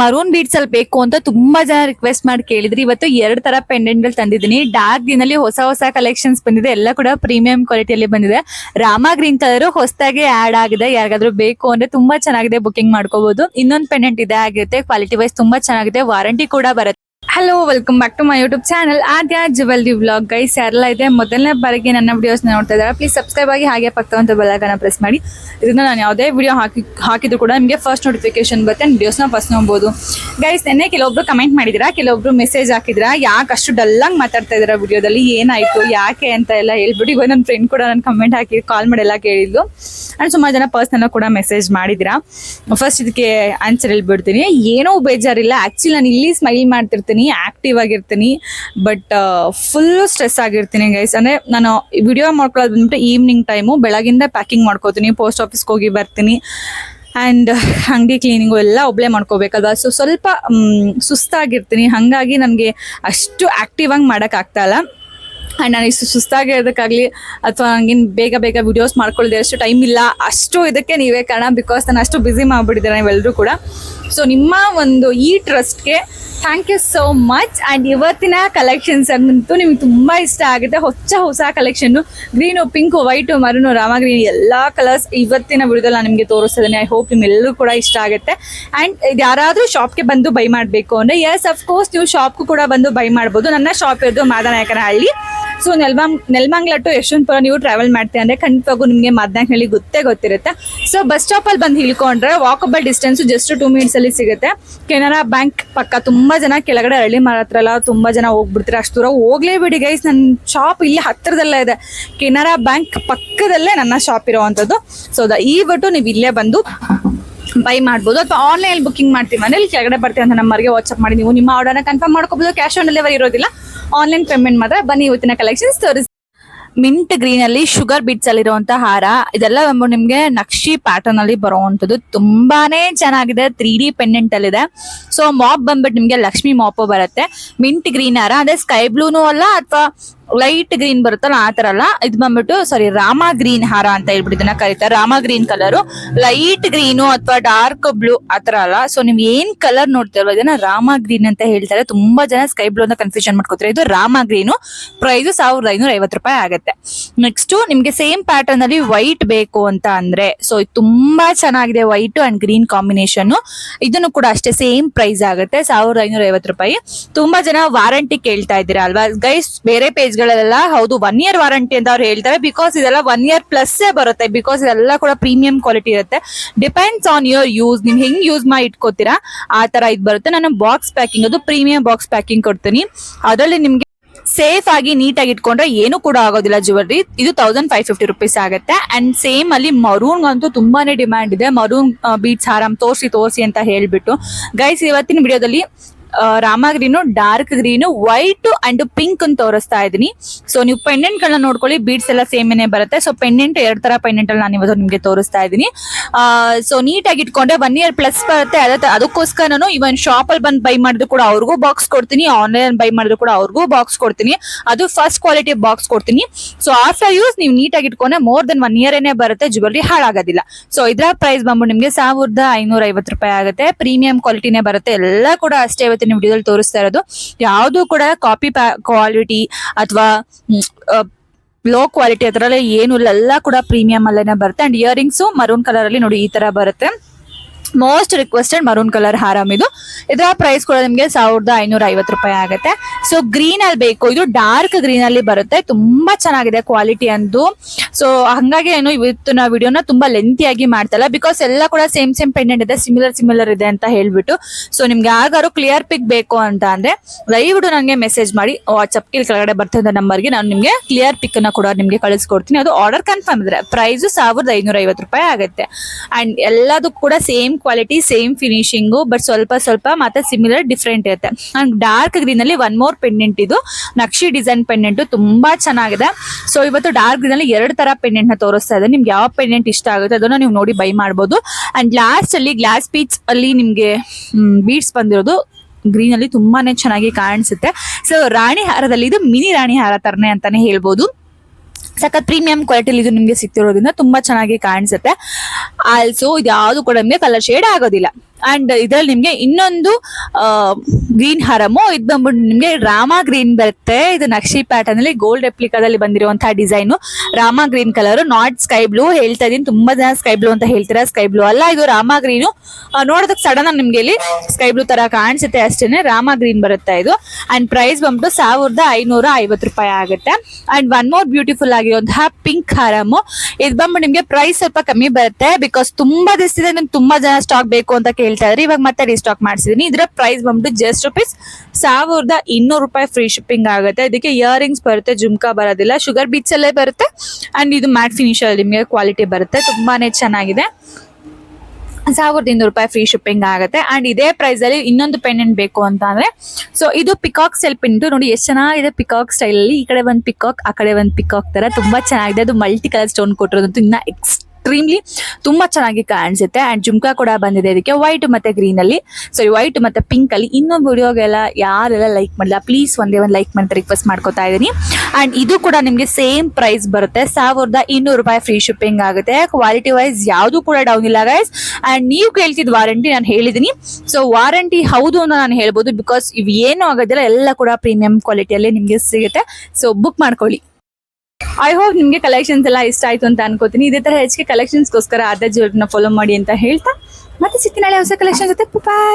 Maroon beads ಅಲ್ಲಿ ಬೇಕು ಅಂತ ತುಂಬಾ ಜನ ರಿಕ್ವೆಸ್ಟ್ ಮಾಡಿ ಕೇಳಿದ್ರಿ. ಇವತ್ತು ಎರಡ್ ತರ ಪೆಂಡೆಂಟ್ಗಳು ತಂದಿದ್ದೀನಿ. ಡಾರ್ಕ್ ಗ್ರೀನ್ ಅಲ್ಲಿ ಹೊಸ ಹೊಸ ಕಲೆಕ್ಷನ್ಸ್ ಬಂದಿದೆ. ಎಲ್ಲ ಕೂಡ ಪ್ರೀಮಿಯಂ ಕ್ವಾಲಿಟಿಯಲ್ಲಿ ಬಂದಿದೆ. ರಾಮ ಗ್ರೀನ್ ಕಲರ್ ಹೊಸದಾಗಿ ಆಡ್ ಆಗಿದೆ. ಯಾರಿಗಾದ್ರೂ ಬೇಕು ಅಂದ್ರೆ ತುಂಬಾ ಚೆನ್ನಾಗಿದೆ. ಬುಕಿಂಗ್ ಮಾಡ್ಕೋಬಹುದು ಇನ್ನೊಂದು ಪೆಂಡೆಂಟ್ ಇದೆ ಆಗಿರುತ್ತೆ. ಕ್ವಾಲಿಟಿ ವೈಸ್ ತುಂಬಾ ಚೆನ್ನಾಗಿದೆ. ವಾರಂಟಿ ಕೂಡ ಬರುತ್ತೆ. Hello welcome back to my YouTube channel Aadya jewellery vlog guys ಯಾರೆಲ್ಲ ಇದೆ ಮೊದಲನೇ ಬಾರಿಗೆ ನನ್ನ ವಿಡಿಯೋಸ್ನ ನೋಡ್ತಾ ಇದ್ದಾರೆ ಪ್ಲೀಸ್ ಸಬ್ಸ್ಕ್ರೈಬ್ ಆಗಿ ಹಾಗೆ ಪಕ್ಕವಂತ ಬೆಲ್ಲಗನ ಪ್ರೆಸ್ ಮಾಡಿ. ಇದನ್ನ ನಾನು ಯಾವುದೇ ವಿಡಿಯೋ ಹಾಕಿ, ಹಾಕಿದ್ರು ಕೂಡ ನಿಮಗೆ ಫಸ್ಟ್ ನೋಟಿಫಿಕೇಶನ್ ಬರುತ್ತೆ ವಿಡಿಯೋಸ್ನ ಫಸ್ಟ್ ನೋಡ್ಬೋದು. ಗೈಸ್ ನೆನ್ನೆ ಕೆಲವೊಬ್ರು ಕಮೆಂಟ್ ಮಾಡಿದಿರಾ ಕೆಲವೊಬ್ರು ಮೆಸೇಜ್ ಹಾಕಿದ್ರಾ ಯಾಕೆ ಅಷ್ಟು ಡಲ್ಲಾಗಿ ಮಾತಾಡ್ತಾ ಇದ್ದಾರೆ ವಿಡಿಯೋದಲ್ಲಿ ಏನಾಯಿತು? ಯಾಕೆ ಅಂತ ಎಲ್ಲ ಹೇಳ್ಬಿಟ್ಟು, ಇವಾಗ ನನ್ನ ಫ್ರೆಂಡ್ ಕೂಡ ನನ್ನ ಕಮೆಂಟ್ ಹಾಕಿ ಕಾಲ್ ಮಾಡಿ ಎಲ್ಲ ಕೇಳಿದ್ಲು. ಅಂಡ್ ಸುಮಾರು ಜನ ಪರ್ಸ್ನಲ್ಲ ಕೂಡ ಮೆಸೇಜ್ ಮಾಡಿದಿರಾ ಫಸ್ಟ್ ಇದಕ್ಕೆ ಆನ್ಸರ್ ಹೇಳ್ಬಿಡ್ತೀನಿ. ಏನೋ ಬೇಜಾರಿಲ್ಲ. ಆಕ್ಚುಲಿ ನಾನು ಇಲ್ಲಿ ಸ್ಮೈಲ್ ಮಾಡ್ತಿರ್ತೀನಿ. ಆಕ್ಟಿವ್ ಆಗಿರ್ತೀನಿ ಬಟ್ ಫುಲ್ ಸ್ಟ್ರೆಸ್ ಆಗಿರ್ತೀನಿ ಗೈಸ್ ಅಂದರೆ ನಾನು ವಿಡಿಯೋ ಮಾಡ್ಕೊಳ್ಳೋದು ಬಂದ್ಬಿಟ್ಟು ಈವ್ನಿಂಗ್ ಟೈಮು ಬೆಳಗಿಂದ ಪ್ಯಾಕಿಂಗ್ ಮಾಡ್ಕೋತೀನಿ ಪೋಸ್ಟ್ ಆಫೀಸ್ಗೆ ಹೋಗಿ ಬರ್ತೀನಿ ಆ್ಯಂಡ್ ಅಂಗಡಿ ಕ್ಲೀನಿಂಗು ಎಲ್ಲ ಒಬ್ಬಳೇ ಮಾಡ್ಕೋಬೇಕಲ್ವಾ? ಸೊ ಸ್ವಲ್ಪ ಸುಸ್ತಾಗಿರ್ತೀನಿ. ಹಾಗಾಗಿ ನನಗೆ ಅಷ್ಟು ಆ್ಯಕ್ಟಿವ್ ಆಗಿ ಮಾಡೋಕ್ಕಾಗ್ತಾ ಇಲ್ಲ. ಆ್ಯಂಡ್ ನಾನು ಇಷ್ಟು ಸುಸ್ತಾಗಿರೋದಕ್ಕಾಗಲಿ ಅಥವಾ ನನಗೇನು ಬೇಗ ಬೇಗ ವಿಡಿಯೋಸ್ ಮಾಡ್ಕೊಳ್ಳಿದೆ ಅಷ್ಟು ಟೈಮ್ ಇಲ್ಲ. ಅಷ್ಟು ಇದಕ್ಕೆ ನೀವೇ ಕಾರಣ ಬಿಕಾಸ್ ನಾನು ಅಷ್ಟು ಬ್ಯುಸಿ ಮಾಡಿಬಿಟ್ಟಿದ್ದಾರೆ ನೀವೆಲ್ಲರೂ ಕೂಡ. ಸೊ ನಿಮ್ಮ ಒಂದು ಈ ಟ್ರಸ್ಟ್ಗೆ thank you so much and ಇವತ್ತಿನ ಕಲೆಕ್ಷನ್ಸ್ ಅಂತೂ ನಿಮ್ಗೆ ತುಂಬ ಇಷ್ಟ ಆಗುತ್ತೆ. ಹೊಸ ಹೊಸ collection green pink white maroon Rama green ಎಲ್ಲ ಕಲರ್ಸ್ ಇವತ್ತಿನ ವಿಡಿಯೋದಲ್ಲಿ ನಾನು ನಿಮಗೆ ತೋರಿಸ್ತಿದ್ದೀನಿ ಐ ಹೋಪ್ ನಿಮ್ಮೆಲ್ಲರೂ ಕೂಡ ಇಷ್ಟ ಆಗುತ್ತೆ. ಆ್ಯಂಡ್ ಇದು ಯಾರಾದರೂ ಶಾಪ್ಗೆ ಬಂದು ಬೈ ಮಾಡಬೇಕು ಅಂದರೆ ಎಸ್ ಅಫ್ಕೋರ್ಸ್ ನೀವು ಶಾಪ್ಗೂ ಕೂಡ ಬಂದು ಬೈ ಮಾಡ್ಬೋದು. ನನ್ನ ಶಾಪ್ ಇರೋದು ಮಾದನಾಯಕನಹಳ್ಳಿ. ಸೊ ನೆಲ್ಮಾಂಗ್ ನೆಲ್ಮಂಗ್ಲ ಟು ಯಶವಂತಪುರ ನೀವು ಟ್ರಾವೆಲ್ ಮಾಡ್ತೀವಿ ಅಂದರೆ ಖಂಡಿತವಾಗೂ ನಿಮಗೆ ಮಾದನಾಯಕನಹಳ್ಳಿ ಗೊತ್ತೇ ಗೊತ್ತಿರುತ್ತೆ. ಸೊ ಬಸ್ ಸ್ಟಾಪಲ್ಲಿ ಬಂದು ಇಳ್ಕೊಂಡ್ರೆ ವಾಕಬಲ್ ಡಿಸ್ಟೆನ್ಸ್ ಜಸ್ಟ್ ಟೂ ಮಿನಿಟ್ಸಲ್ಲಿ ಸಿಗುತ್ತೆ. ಕೆನರಾ ಬ್ಯಾಂಕ್ ಪಕ್ಕ ತುಂಬ ಜನ ಕೆಳಗಡೆ ಹಳ್ಳಿ ಮರ ಹತ್ರ ಎಲ್ಲ ತುಂಬ ಜನ ಹೋಗ್ಬಿಡ್ತಾರೆ. ಅಷ್ಟು ದೂರ ಹೋಗ್ಲೇಬಿಡಿ ಗೈಸ್ ನನ್ನ ಶಾಪ್ ಇಲ್ಲಿ ಹತ್ತಿರದಲ್ಲೇ ಇದೆ. ಕೆನರಾ ಬ್ಯಾಂಕ್ ಪಕ್ಕದಲ್ಲೇ ನನ್ನ ಶಾಪ್ ಇರೋವಂಥದ್ದು. ಸೊ ದ ಈ ಬಟ್ಟು ನೀವು ಇಲ್ಲೇ ಬಂದು ಬೈ ಮಾಡ್ಬೋದು. ಅಥವಾ ಆನ್ಲೈನ್ ಬುಕಿಂಗ್ ಮಾಡ್ತೀವಿ ಅಂದ್ರೆ ಇಲ್ಲಿ ಕೆಳಗಡೆ ಬರ್ತೀವಿ ಅಂತ ನಮ್ಮರಿಗೆ ವಾಟ್ಸ್ಆಪ್ ಮಾಡಿ ನೀವು ನಿಮ್ಮ ಆರ್ಡರ್ನ ಕನ್ಫರ್ಮ್ ಮಾಡ್ಕೋಬಹುದು ಕ್ಯಾಶ್ ಆನ್ ಡೆಲಿವರಿ ಇರೋದಿಲ್ಲ. ಆನ್ಲೈನ್ ಪೇಮೆಂಟ್ ಮಾತ್ರ. ಬನ್ನಿ ಇವತ್ತಿನ ಕಲೆಕ್ಷನ್ಸ್ ತೋರಿಸಿ ಮಿಂಟ್ ಗ್ರೀನ್ ಅಲ್ಲಿ ಶುಗರ್ ಬಿಟ್ಸ್ ಅಲ್ಲಿರುವಂತ ಹಾರ, ಇದೆಲ್ಲ ನಿಮ್ಗೆ ನಕ್ಷಿ ಪ್ಯಾಟರ್ನ್ ಅಲ್ಲಿ ಬರುವಂತದ್ದು ತುಂಬಾನೇ ಚೆನ್ನಾಗಿದೆ ತ್ರೀ ಡಿ ಪೆಂಡೆಂಟ್ ಅಲ್ಲಿ ಇದೆ. ಸೊ ಮಾಪ್ ಬಂದ್ಬಿಟ್ಟು ನಿಮ್ಗೆ ಲಕ್ಷ್ಮಿ ಮಾಪ್ ಬರುತ್ತೆ. ಮಿಂಟ್ ಗ್ರೀನ್ ಹಾರ, ಅದೇ ಸ್ಕೈ ಬ್ಲೂನು ಅಲ್ಲ, ಅಥವಾ ಲೈಟ್ ಗ್ರೀನ್ ಬರುತ್ತಲ್ಲ, ಆ ತರ ಅಲ್ಲ. ಇದು ಬಂದ್ಬಿಟ್ಟು ಸಾರಿ ರಾಮ ಗ್ರೀನ್ ಹಾರ ಅಂತ ಹೇಳ್ಬಿಟ್ಟು ಇದನ್ನ ಕರೀತಾರೆ. Rama green colour light green ಅಥವಾ ಡಾರ್ಕ್ ಬ್ಲೂ ಆ ತರ ಅಲ್ಲ. ಸೊ ನೀವ್ ಏನ್ ಕಲರ್ ನೋಡ್ತಿರೋ ಇದನ್ನ ರಾಮ ಗ್ರೀನ್ ಅಂತ ಹೇಳ್ತಾರೆ. ತುಂಬಾ ಜನ ಸ್ಕೈ ಬ್ಲೂ ಅಂತ ಕನ್ಫ್ಯೂಷನ್ ಮಾಡ್ಕೋತಾರೆ. ಇದು ರಾಮ ಗ್ರೀನು ಪ್ರೈಸ್ ಸಾವಿರದ ಐನೂರ ಐವತ್ತು ರೂಪಾಯಿ ಆಗುತ್ತೆ. ನೆಕ್ಸ್ಟ್ ನಿಮ್ಗೆ ಸೇಮ್ ಪ್ಯಾಟರ್ನ್ ಅಲ್ಲಿ ವೈಟ್ ಬೇಕು ಅಂತ ಅಂದ್ರೆ ಸೊ ಇದು ತುಂಬಾ ಚೆನ್ನಾಗಿದೆ ವೈಟ್ ಅಂಡ್ ಗ್ರೀನ್ ಕಾಂಬಿನೇಷನ್ ಇದನ್ನು ಕೂಡ ಅಷ್ಟೇ ಸೇಮ್ ಪ್ರೈಸ್ ಆಗುತ್ತೆ, ಸಾವಿರದ ಐನೂರ ಐವತ್ತು ರೂಪಾಯಿ. ತುಂಬಾ ಜನ ವಾರಂಟಿ ಕೇಳ್ತಾ ಇದ್ದೀರಾ ಅಲ್ವಾ? ಗೈಸ್ ಬೇರೆ ಪೇಜ್ ಗಳಲ್ಲೆಲ್ಲ ಹೌದು ಒನ್ ಇಯರ್ ವಾರಂಟಿ ಅಂತ ಅವ್ರು ಹೇಳ್ತಾರೆ. ಬಿಕಾಸ್ ಇದೆಲ್ಲ ಒನ್ ಇಯರ್ ಪ್ಲಸ್ ಬರುತ್ತೆ. ಬಿಕಾಸ್ ಇದೆಲ್ಲ ಕೂಡ ಪ್ರೀಮಿಯಂ ಕ್ವಾಲಿಟಿ ಇರುತ್ತೆ. ಡಿಪೆಂಡ್ಸ್ ಆನ್ ಯುವರ್ ಯೂಸ್ ನಿಮ್ ಹೆಂಗ್ ಯೂಸ್ ಮಾಡಿ ಇಟ್ಕೋತೀರಾ, ಆ ತರ ಇದು ಬರುತ್ತೆ. ನಾನು ಬಾಕ್ಸ್ ಪ್ಯಾಕಿಂಗ್ ಅದು ಪ್ರೀಮಿಯಂ ಬಾಕ್ಸ್ ಪ್ಯಾಕಿಂಗ್ ಕೊಡ್ತೀನಿ. ಅದರಲ್ಲಿ ನಿಮ್ಗೆ ಸೇಫ್ ಆಗಿ ನೀಟಾಗಿ ಇಟ್ಕೊಂಡ್ರೆ ಏನು ಕೂಡ ಆಗೋದಿಲ್ಲ ಜ್ಯುವೆಲ್ರಿ ಇದು ತೌಸಂಡ್ ಫೈವ್ ಫಿಫ್ಟಿ ರುಪೀಸ್ ಆಗುತ್ತೆ. ಅಂಡ್ ಸೇಮ್ ಅಲ್ಲಿ ಮರೂನ್ ಅಂತೂ ತುಂಬಾನೇ ಡಿಮ್ಯಾಂಡ್ ಇದೆ. ಮರೂನ್ ಬೀಟ್ಸ್ ಹಾರಂ ತೋರಿಸಿ ತೋರಿಸಿ ಅಂತ ಹೇಳ್ಬಿಟ್ಟು. ಗೈಸ್ ಇವತ್ತಿನ ವಿಡಿಯೋದಲ್ಲಿ Rama green dark green, white and pink ಅಂತ ತೋರಿಸ್ತಾ ಇದೀನಿ ಸೊ ನೀವು ಪೆಂಡೆಂಟ್ ಗಳನ್ನ ನೋಡ್ಕೊಳ್ಳಿ ಬೀಡ್ಸ್ ಎಲ್ಲ ಸೇಮ್ ಏನೇ ಬರುತ್ತೆ. ಸೊ ಪೆಂಡೆಂಟ್ ಎರಡ್ ತರ ಪೆಂಡೆಂಟ್ ಅಲ್ಲಿ ನಾನು ಇವತ್ತು ನಿಮ್ಗೆ ತೋರಿಸ್ತಾ ಇದ್ದೀನಿ. ಸೊ ನೀಟಾಗಿ ಇಟ್ಕೊಂಡ್ರೆ ಒನ್ ಇಯರ್ ಪ್ಲಸ್ ಬರುತ್ತೆ. ಅದೇ ಅದಕ್ಕೋಸ್ಕರ ನಾನು ಇವನ್ ಶಾಪ್ ಅಲ್ಲಿ ಬಂದು ಬೈ ಮಾಡಿದ್ರು ಕೂಡ ಅವ್ರಿಗೂ ಬಾಕ್ಸ್ ಕೊಡ್ತೀನಿ. ಆನ್ಲೈನ್ ಬೈ ಮಾಡಿದ್ರು ಕೂಡ ಅವ್ರಿಗೂ ಬಾಕ್ಸ್ ಕೊಡ್ತೀನಿ. ಅದು ಫಸ್ಟ್ ಕ್ವಾಲಿಟಿ ಬಾಕ್ಸ್ ಕೊಡ್ತೀನಿ. ಸೊ ಆಫ್ಟರ್ ಯೂಸ್ ನೀವು ನೀಟಾಗಿ ಇಟ್ಕೊಂಡ್ರೆ ಮೋರ್ ದೆನ್ ಒನ್ ಇಯರ್ ಏನೇ ಬರುತ್ತೆ ಜ್ಯುವೆಲ್ರಿ ಹಾಳಾಗೋದಿಲ್ಲ. ಸೊ ಇದರ ಪ್ರೈಸ್ ಬಂದ್ಬಿಟ್ಟು ನಿಮಗೆ ಸಾವಿರದ ಐನೂರ ಐವತ್ತು ರೂಪಾಯಿ ಆಗುತ್ತೆ. ಪ್ರೀಮಿಯಂ ಕ್ವಾಲಿಟಿನೇ ಬರುತ್ತೆ. ಎಲ್ಲ ಕೂಡ ಅಷ್ಟೇ ಇವತ್ತಿನ ವಿಡಿಯೋದಲ್ಲಿ ತೋರಿಸ್ತಾ ಇರೋದು. ಯಾವುದು ಕೂಡ ಕಾಪಿ ಕ್ವಾಲಿಟಿ ಅಥವಾ ಲೋ ಕ್ವಾಲಿಟಿ ಅದರಲ್ಲಿ ಏನು ಇಲ್ಲ, ಎಲ್ಲ ಕೂಡ ಪ್ರೀಮಿಯಂ ಅಲ್ಲೇನೆ ಬರುತ್ತೆ. ಅಂಡ್ ಇಯರಿಂಗ್ಸು ಮರೂನ್ ಕಲರ್ ಅಲ್ಲಿ ನೋಡಿ ಈ ತರ ಬರುತ್ತೆ. ಮೋಸ್ಟ್ ರಿಕ್ವೆಸ್ಟೆಡ್ ಮರೂನ್ ಕಲರ್ ಹಾರಂ ಇದು. ಇದರ ಪ್ರೈಸ್ ಕೂಡ ನಿಮಗೆ ಸಾವಿರದ ಐನೂರ ಐವತ್ತು ರೂಪಾಯಿ ಆಗುತ್ತೆ. ಸೊ ಗ್ರೀನ್ ಅಲ್ಲಿ ಬೇಕು. ಇದು ಡಾರ್ಕ್ ಗ್ರೀನ್ ಅಲ್ಲಿ ಬರುತ್ತೆ. ತುಂಬಾ ಚೆನ್ನಾಗಿದೆ ಕ್ವಾಲಿಟಿ ಅಂದು. ಸೊ ಹಂಗಾಗಿ ಏನು ಇವತ್ತಿನ ವಿಡಿಯೋನ ತುಂಬಾ ಲೆಂತಿಯಾಗಿ ಮಾಡ್ತಲ್ಲ ಬಿಕಾಸ್ ಎಲ್ಲ ಕೂಡ ಸೇಮ್ ಸೇಮ್ ಪೆಂಡೆಂಟ್ ಇದೆ. ಸಿಮಿಲರ್ ಸಿಮಿಲರ್ ಇದೆ ಅಂತ ಹೇಳ್ಬಿಟ್ಟು. ಸೊ ನಿಮ್ಗೆ ಯಾರು ಕ್ಲಿಯರ್ ಪಿಕ್ ಬೇಕು ಅಂತ ಅಂದ್ರೆ, ದಯವಿಟ್ಟು ನನಗೆ ಮೆಸೇಜ್ ಮಾಡಿ. ವಾಟ್ಸಪ್ ಕೆಳಗಡೆ ಬರ್ತಿದ್ದ ನಂಬರ್ಗೆ ನಾನು ನಿಮಗೆ ಕ್ಲಿಯರ್ ಪಿಕ್ ಅನ್ನ ಕೂಡ ನಿಮಗೆ ಕಳಿಸ್ಕೊಡ್ತೀನಿ. ಅದು ಆರ್ಡರ್ ಕನ್ಫರ್ಮ್ ಇದ್ರೆ ಪ್ರೈಸ್ ಸಾವಿರದ ಐನೂರ ಐವತ್ತು ರೂಪಾಯಿ ಆಗುತ್ತೆ. ಅಂಡ್ ಎಲ್ಲದಕ್ಕೂ ಕೂಡ same quality same finishing but ಸ್ವಲ್ಪ ಸ್ವಲ್ಪ ಮತ್ತೆ ಸಿಮಿಲರ್ ಡಿಫ್ರೆಂಟ್ ಇರುತ್ತೆ. ಅಂಡ್ ಡಾರ್ಕ್ ಗ್ರೀನ್ ಅಲ್ಲಿ ಒನ್ ಮೋರ್ ಪೆಂಡೆಂಟ್ ಇದು. ನಕ್ಷಿ ಡಿಸೈನ್ ಪೆಂಡೆಂಟ್ ತುಂಬಾ ಚೆನ್ನಾಗಿದೆ. ಸೊ ಇವತ್ತು ಡಾರ್ಕ್ ಗ್ರೀನ್ ಅಲ್ಲಿ ಎರಡು ತರ ಪೆಂಡೆಂಟ್ನ ತೋರಿಸ್ತಾ ಇದೆ. ನಿಮ್ಗೆ ಯಾವ ಪೆಂಡೆಂಟ್ ಇಷ್ಟ ಆಗುತ್ತೆ ಅದನ್ನ ನೀವು ನೋಡಿ ಬೈ ಮಾಡ್ಬೋದು. ಅಂಡ್ ಲಾಸ್ಟ್ ಅಲ್ಲಿ ಗ್ಲಾಸ್ ಪೀಚ್ ಅಲ್ಲಿ ನಿಮ್ಗೆ ಬೀಡ್ಸ್ ಬಂದಿರೋದು ಗ್ರೀನ್ ಅಲ್ಲಿ ತುಂಬಾನೇ ಚೆನ್ನಾಗಿ ಕಾಣಿಸುತ್ತೆ. ಸೊ ರಾಣಿ ಹಾರದಲ್ಲಿ ಇದು ಮಿನಿ ರಾಣಿ ಹಾರ ತರನೇ ಅಂತಾನೆ ಹೇಳ್ಬೋದು. ಸಖತ್ ಪ್ರೀಮಿಯಂ ಕ್ವಾಲಿಟಿಲಿ ಇದು ನಿಮಗೆ ಸಿಕ್ತಿರೋದ್ರಿಂದ ತುಂಬಾ ಚೆನ್ನಾಗಿ ಕಾಣಿಸುತ್ತೆ. ಆಲ್ಸೋ ಇದು ಯಾವುದು ಕೂಡ ನಿಮಗೆ ಕಲರ್ ಶೇಡ್ ಆಗೋದಿಲ್ಲ. ಅಂಡ್ ಇದ್ರಲ್ಲಿ ನಿಮ್ಗೆ ಇನ್ನೊಂದು ಗ್ರೀನ್ ಹರಮು, ಇದು ಬಂದ್ಬಿಟ್ಟು ನಿಮ್ಗೆ ರಾಮ ಗ್ರೀನ್ ಬರುತ್ತೆ. ಇದು ನಕ್ಷಿ ಪ್ಯಾಟರ್ನ್ ಅಲ್ಲಿ ಗೋಲ್ಡ್ ರೆಪ್ಲಿಕಾದಲ್ಲಿ ಬಂದಿರುವಂತಹ design Rama green colour not sky blue ಹೇಳ್ತಾ ಇದೀನಿ, ತುಂಬಾ ಜನ ಸ್ಕೈ ಬ್ಲೂ ಅಂತ ಹೇಳ್ತೀರಾ? ಸ್ಕೈ ಬ್ಲೂ ಅಲ್ಲ, ಇದು ರಾಮ ಗ್ರೀನು ನೋಡೋದಕ್ಕೆ ಸಡನ್ ಆಗಿ ನಿಮ್ಗೆ ಇಲ್ಲಿ ಸ್ಕೈ ಬ್ಲೂ ತರ ಕಾಣಿಸುತ್ತೆ ಅಷ್ಟೇನೆ, ರಾಮ ಗ್ರೀನ್ ಬರುತ್ತೆ ಇದು. ಅಂಡ್ ಪ್ರೈಸ್ ಬಂದ್ಬಿಟ್ಟು ಸಾವಿರದ ಐನೂರ ಐವತ್ತು ರೂಪಾಯಿ ಆಗುತ್ತೆ. ಅಂಡ್ ಒನ್ ಮೋರ್ ಬ್ಯೂಟಿಫುಲ್ ಆಗಿರುವಂತಹ ಪಿಂಕ್ ಹರಮು. ಇದು ಬಂದ್ಬಿಟ್ಟು ನಿಮ್ಗೆ ಪ್ರೈಸ್ ಸ್ವಲ್ಪ ಕಮ್ಮಿ ಬರುತ್ತೆ. ಬಿಕಾಸ್ ತುಂಬಾ ದಿವಸದಿಂದ ನಂಗೆ ತುಂಬಾ ಜನ ಸ್ಟಾಕ್ ಬೇಕು ಅಂತ ಕೇಳ್ತಾ ಇದ್ರಿ. ಇವಾಗ ಮತ್ತೆ ರೀಸ್ಟಾಕ್ ಮಾಡಿಸಿದೀನಿ. ಇದರ ಪ್ರೈಸ್ ಬಂದ್ಬಿಟ್ಟು ಜಸ್ಟ್ ರುಪೀಸ್ ಸಾವಿರದ ಇನ್ನೂರು ರೂಪಾಯಿ ಫ್ರೀ ಶಿಪ್ಪಿಂಗ್ ಆಗುತ್ತೆ. ಇದಕ್ಕೆ ಇಯರಿಂಗ್ಸ್ ಬರುತ್ತೆ, ಜುಮ್ಕಾ ಬರೋದಿಲ್ಲ. ಶುಗರ್ ಬೀಚ್ ಅಲ್ಲೇ ಬರುತ್ತೆ. ಅಂಡ್ ಇದು ಮ್ಯಾಟ್ ಫಿನಿಶ್ ಅಲ್ಲಿ ನಿಮಗೆ ಕ್ವಾಲಿಟಿ ಬರುತ್ತೆ. ತುಂಬಾನೇ ಚೆನ್ನಾಗಿದೆ. ಸಾವಿರದ ಇನ್ನೂರು ರೂಪಾಯಿ ಫ್ರೀ ಶಿಪ್ಪಿಂಗ್ ಆಗುತ್ತೆ. ಅಂಡ್ ಇದೇ ಪ್ರೈಸ್ ಅಲ್ಲಿ ಇನ್ನೊಂದು ಪೆಂಡೆಂಟ್ ಬೇಕು ಅಂತ ಅಂದ್ರೆ ಸೊ ಇದು ಪಿಕಾಕ್ ಸ್ಟೈಲ್ ಪಿಂಟು ನೋಡಿ ಎಷ್ಟು ಚೆನ್ನಾಗಿದೆ ಪಿಕಾಕ್ ಸ್ಟೈಲ್ ಅಲ್ಲಿ. ಈ ಕಡೆ ಒಂದು ಪಿಕಾಕ್ ಆ ಕಡೆ ಒಂದು ಪಿಕಾಕ್ ತರ. ತುಂಬಾ ಚೆನ್ನಾಗಿದೆ. ಅದು ಮಲ್ಟಿ ಕಲರ್ ಸ್ಟೋನ್ ಕೊಟ್ಟಿರೋದಂತೂ ಇನ್ನ ಎಕ್ಸ್ಟ್ರೀಮ್ಲಿ ತುಂಬಾ ಚೆನ್ನಾಗಿ ಕಾಣಿಸುತ್ತೆ. ಅಂಡ್ ಜುಮ್ಕಾ ಕೂಡ ಬಂದಿದೆ ಇದಕ್ಕೆ. ವೈಟ್ ಮತ್ತೆ ಗ್ರೀನ್ ಅಲ್ಲಿ. ಸಾರಿ ವೈಟ್ ಮತ್ತೆ ಪಿಂಕ್ ಅಲ್ಲಿ. ಇನ್ನೊಂದು ವಿಡಿಯೋಗೆಲ್ಲ ಯಾರೆಲ್ಲ ಲೈಕ್ ಮಾಡಿಲ್ಲ ಪ್ಲೀಸ್ ಒಂದೇ ಒಂದು ಲೈಕ್ ಮೆಂಟ್ ರಿಕ್ವೆಸ್ಟ್ ಮಾಡ್ಕೊತಾ ಇದ್ದೀನಿ. ಅಂಡ್ ಇದು ಕೂಡ ನಿಮಗೆ ಸೇಮ್ ಪ್ರೈಸ್ ಬರುತ್ತೆ. ಸಾವಿರದ ಇನ್ನೂರು ರೂಪಾಯಿ ಫ್ರೀ ಶಿಪ್ಪಿಂಗ್ ಆಗುತ್ತೆ. ಕ್ವಾಲಿಟಿ ವೈಸ್ ಯಾವುದು ಕೂಡ ಡೌನ್ ಇಲ್ಲ ಗೈಸ್ ಅಂಡ್ ನೀವು ಕೇಳ್ತಿದ್ ವಾರಂಟಿ ನಾನು ಹೇಳಿದೀನಿ ಸೊ ವಾರಂಟಿ ಹೌದು ಅಂತ ನಾನು ಹೇಳ್ಬೋದು. ಬಿಕಾಸ್ ಇವು ಏನು ಆಗೋದಿಲ್ಲ, ಎಲ್ಲ ಕೂಡ ಪ್ರೀಮಿಯಂ ಕ್ವಾಲಿಟಿಯಲ್ಲಿ ನಿಮಗೆ ಸಿಗುತ್ತೆ. ಸೊ ಬುಕ್ ಮಾಡ್ಕೊಳ್ಳಿ. ಐ ಹೋಪ್ ನಿಮಗೆ ಕಲೆಕ್ಷನ್ಸ್ ಎಲ್ಲ ಇಷ್ಟ ಆಯ್ತು ಅಂತ ಅನ್ಕೋತೀನಿ. ಇದೇ ಥರ ಹೆಚ್ಚಿಗೆ ಕಲೆಕ್ಷನ್ಸ್ಗೋಸ್ಕರ ಅದ ಜ್ಯುವೆಲ್ರಿನ ಫಾಲೋ ಮಾಡಿ ಅಂತ ಹೇಳ್ತಾ, ಮತ್ತೆ ಸಿಕ್ಕಿ ನಾಳೆ ಹೊಸ ಕಲೆಕ್ಷನ್ ಜೊತೆ ಬಾಯ್